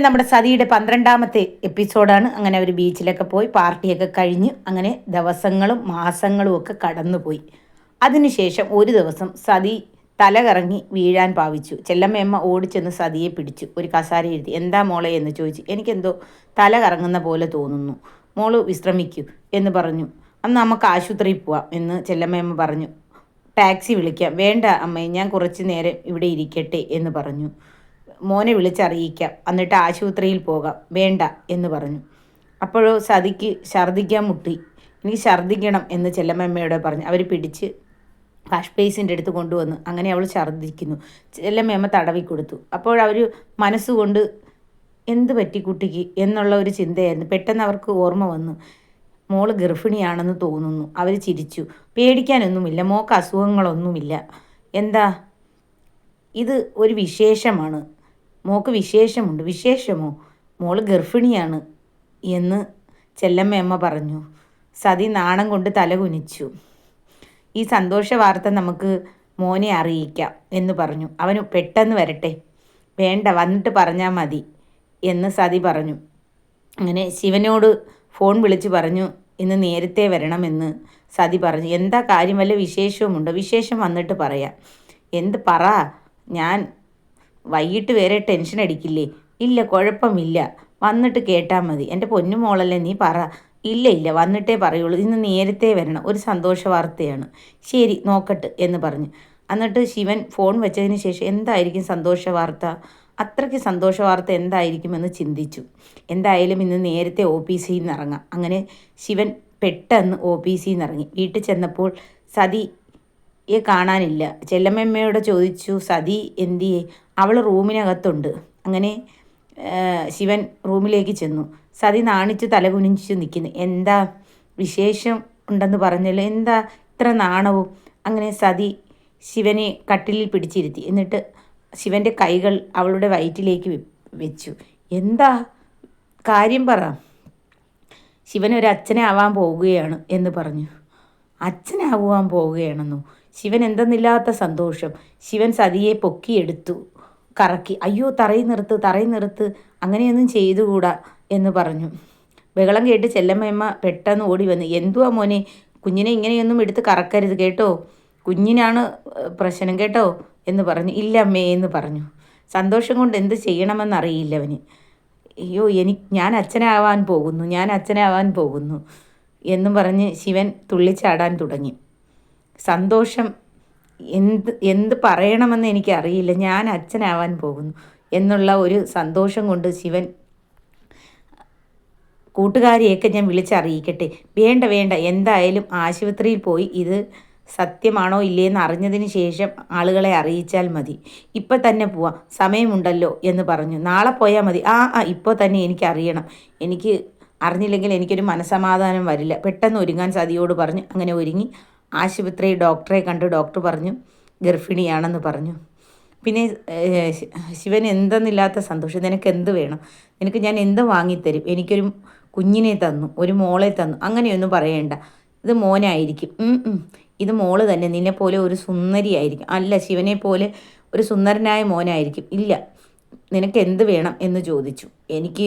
നമ്മുടെ സതിയുടെ പന്ത്രണ്ടാമത്തെ എപ്പിസോഡാണ്. അങ്ങനെ അവർ ബീച്ചിലൊക്കെ പോയി പാർട്ടിയൊക്കെ കഴിഞ്ഞ് അങ്ങനെ ദിവസങ്ങളും മാസങ്ങളും ഒക്കെ കടന്നുപോയി. അതിനുശേഷം ഒരു ദിവസം സതി തലകറങ്ങി വീഴാൻ പാവിച്ചു. ചെല്ലമ്മയമ്മ ഓടിച്ചെന്ന് സതിയെ പിടിച്ചു. ഒരു കസാര എഴുതി എന്താ മോളെ? എന്ന് ചോദിച്ചു എനിക്കെന്തോ തല കറങ്ങുന്ന പോലെ തോന്നുന്നു. മോൾ വിശ്രമിക്കൂ എന്ന് പറഞ്ഞു. അന്ന് നമുക്ക് ആശുപത്രിയിൽ പോവാം എന്ന് ചെല്ലമ്മയമ്മ പറഞ്ഞു. ടാക്സി വിളിക്കാം. വേണ്ട അമ്മേ ഞാൻ കുറച്ച് നേരം ഇവിടെ ഇരിക്കട്ടെ എന്ന് പറഞ്ഞു. മോനെ വിളിച്ചറിയിക്കാം. എന്നിട്ട് ആശുപത്രിയിൽ പോകാം. വേണ്ട എന്ന് പറഞ്ഞു. അപ്പോഴോ സതിക്ക് ഛർദ്ദിക്കാൻ മുട്ടി. എനിക്ക് ഛർദ്ദിക്കണം എന്ന് ചെല്ലമ്മയോട് പറഞ്ഞു. അവർ പിടിച്ച് കാഷ്പേസിന്റെ അടുത്ത് കൊണ്ടുവന്ന് അങ്ങനെ അവൾ ഛർദ്ദിക്കുന്നു ചെല്ലമ്മയമ്മ തടവി കൊടുത്തു. അപ്പോൾ അവർ മനസ്സുകൊണ്ട് എന്ത് പറ്റി കുട്ടിക്ക്? എന്നുള്ള ഒരു ചിന്തയായിരുന്നു. പെട്ടെന്ന് അവർക്ക് ഓർമ്മ വന്നു. മോൾ ഗർഭിണിയാണെന്ന് തോന്നുന്നു. അവർ ചിരിച്ചു. പേടിക്കാനൊന്നുമില്ല. മോക്ക് അസുഖങ്ങളൊന്നുമില്ല. എന്താ? ഇത് ഒരു വിശേഷമാണ്. മോക്ക് വിശേഷമുണ്ട്. വിശേഷമോ? മോൾ ഗർഭിണിയാണ് എന്ന് ചെല്ലമ്മയമ്മ പറഞ്ഞു. സതി നാണം കൊണ്ട് തല കുനിച്ചു. ഈ സന്തോഷ വാർത്ത നമുക്ക് മോനെ അറിയിക്കാം എന്ന് പറഞ്ഞു. അവന് പെട്ടെന്ന് വരട്ടെ. വേണ്ട വന്നിട്ട് പറഞ്ഞാൽ മതി എന്ന് സതി പറഞ്ഞു. അങ്ങനെ ശിവനോട് ഫോൺ വിളിച്ച് പറഞ്ഞു ഇന്ന് നേരത്തെ വരണമെന്ന് സതി പറഞ്ഞു. എന്താ കാര്യം? വല്ല വിശേഷവുമുണ്ടോ? വിശേഷം വന്നിട്ട് പറയാം. എന്ത് പറ? ഞാൻ വൈകിട്ട് വരെ ടെൻഷൻ അടിക്കില്ലേ? ഇല്ല കുഴപ്പമില്ല. വന്നിട്ട് കേട്ടാൽ മതി. എന്റെ പൊന്നു മോളല്ലേ നീ പറ. ഇല്ല ഇല്ല വന്നിട്ടേ പറയുള്ളൂ. ഇന്ന് നേരത്തെ വരണം. ഒരു സന്തോഷ വാർത്തയാണ്. ശരി നോക്കട്ടെ എന്ന് പറഞ്ഞു. എന്നിട്ട് ശിവൻ ഫോൺ വെച്ചതിന് ശേഷം എന്തായിരിക്കും സന്തോഷ വാർത്ത? അത്രയ്ക്ക് സന്തോഷ വാർത്ത എന്തായിരിക്കുമെന്ന് ചിന്തിച്ചു. എന്തായാലും ഇന്ന് നേരത്തെ ഓഫീസിൽ നിന്ന് ഇറങ്ങാം. അങ്ങനെ ശിവൻ പെട്ടെന്ന് സിയിൽ നിന്ന് ഇറങ്ങി. വീട്ടിൽ ചെന്നപ്പോൾ സതിയെ കാണാനില്ല. ചെല്ലമ്മയോട് ചോദിച്ചു സതി എന്തിയെ? അവൾ റൂമിനകത്തുണ്ട്. അങ്ങനെ ശിവൻ റൂമിലേക്ക് ചെന്നു. സതി നാണിച്ച് തലകുനിച്ച് നിൽക്കുന്നു. എന്താ വിശേഷം? ഉണ്ടെന്ന് പറഞ്ഞല്ലോ. എന്താ ഇത്ര നാണവും? അങ്ങനെ സതി ശിവനെ കട്ടിലിൽ പിടിച്ചിരുത്തി. എന്നിട്ട് ശിവന്റെ കൈകൾ അവളുടെ വയറ്റിലേക്ക് വെച്ചു. എന്താ? കാര്യം പറ. ശിവൻ ഒരു അച്ഛനെ ആവാൻ പോവുകയാണ് എന്ന് പറഞ്ഞു. അച്ഛനാവാൻ പോവുകയാണെന്നോ? ശിവൻ എന്തെന്നില്ലാത്ത സന്തോഷം. ശിവൻ സതിയെ പൊക്കിയെടുത്തു. കറക്കി അയ്യോ തറയിൽ നിർത്ത് തറയിൽ നിർത്ത് അങ്ങനെയൊന്നും ചെയ്തുകൂടാ എന്ന് പറഞ്ഞു. ബഹളം കേട്ട് ചെല്ലമ്മയമ്മ പെട്ടെന്ന് ഓടി വന്നു എന്തുവാ മോനെ കുഞ്ഞിനെ ഇങ്ങനെയൊന്നും എടുത്ത് കറക്കരുത് കേട്ടോ. കുഞ്ഞിനാണ് പ്രശ്നം കേട്ടോ എന്ന് പറഞ്ഞു. ഇല്ല അമ്മേ എന്ന് പറഞ്ഞു. സന്തോഷം കൊണ്ട് എന്ത് ചെയ്യണമെന്നറിയില്ല അവന്. അയ്യോ എനിക്ക് ഞാൻ അച്ഛനാവാൻ പോകുന്നു ഞാൻ അച്ഛനാവാൻ പോകുന്നു എന്നും പറഞ്ഞ് ശിവൻ തുള്ളിച്ചാടാൻ തുടങ്ങി. സന്തോഷം എന്ത് എന്ത് പറയണമെന്ന് എനിക്കറിയില്ല. ഞാൻ അച്ഛനാവാൻ പോകുന്നു എന്നുള്ള ഒരു സന്തോഷം കൊണ്ട് ശിവൻ കൂട്ടുകാരിയൊക്കെ ഞാൻ വിളിച്ചറിയിക്കട്ടെ. വേണ്ട വേണ്ട. എന്തായാലും ആശുപത്രിയിൽ പോയി ഇത് സത്യമാണോ ഇല്ലേന്ന് അറിഞ്ഞതിന് ശേഷം ആളുകളെ അറിയിച്ചാൽ മതി. ഇപ്പം തന്നെ പോവാം. സമയമുണ്ടല്ലോ എന്ന് പറഞ്ഞു. നാളെ പോയാൽ മതി. ആ ആ ഇപ്പോൾ തന്നെ എനിക്ക് അറിയണം എനിക്ക് അറിഞ്ഞില്ലെങ്കിൽ എനിക്കൊരു മനസമാധാനം വരില്ല. പെട്ടെന്ന് ഒരുങ്ങാൻ സതിയോട് പറഞ്ഞു അങ്ങനെ ഒരുങ്ങി ആശുപത്രി ഡോക്ടറെ കണ്ട് ഡോക്ടർ പറഞ്ഞു ഗർഭിണിയാണെന്ന് പറഞ്ഞു. പിന്നെ ശിവൻ എന്തെന്നില്ലാത്ത സന്തോഷം. നിനക്ക് എന്ത് വേണം? നിനക്ക് ഞാൻ എന്ത് വാങ്ങിത്തരും? എനിക്കൊരു കുഞ്ഞിനെ തന്നു ഒരു മോളെ തന്നു അങ്ങനെയൊന്നും പറയണ്ട. ഇത് മോനായിരിക്കും. ഇത് മോൾ തന്നെ. നിന്നെ പോലെ ഒരു സുന്ദരിയായിരിക്കും. അല്ല ശിവനെ പോലെ ഒരു സുന്ദരനായ മോനായിരിക്കും. ഇല്ല നിനക്ക് എന്ത് വേണം എന്ന് ചോദിച്ചു. എനിക്ക്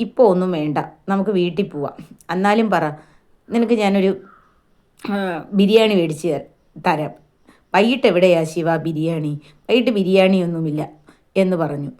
ഇപ്പോൾ ഒന്നും വേണ്ട. നമുക്ക് വീട്ടിൽ പോവാം. എന്നാലും പറ. നിനക്ക് ഞാനൊരു ബിരിയാണി മേടിച്ച് തരാം. വൈകിട്ട് എവിടെയാ ശിവ ബിരിയാണി? വൈകിട്ട് ബിരിയാണിയൊന്നുമില്ല എന്ന് പറഞ്ഞു.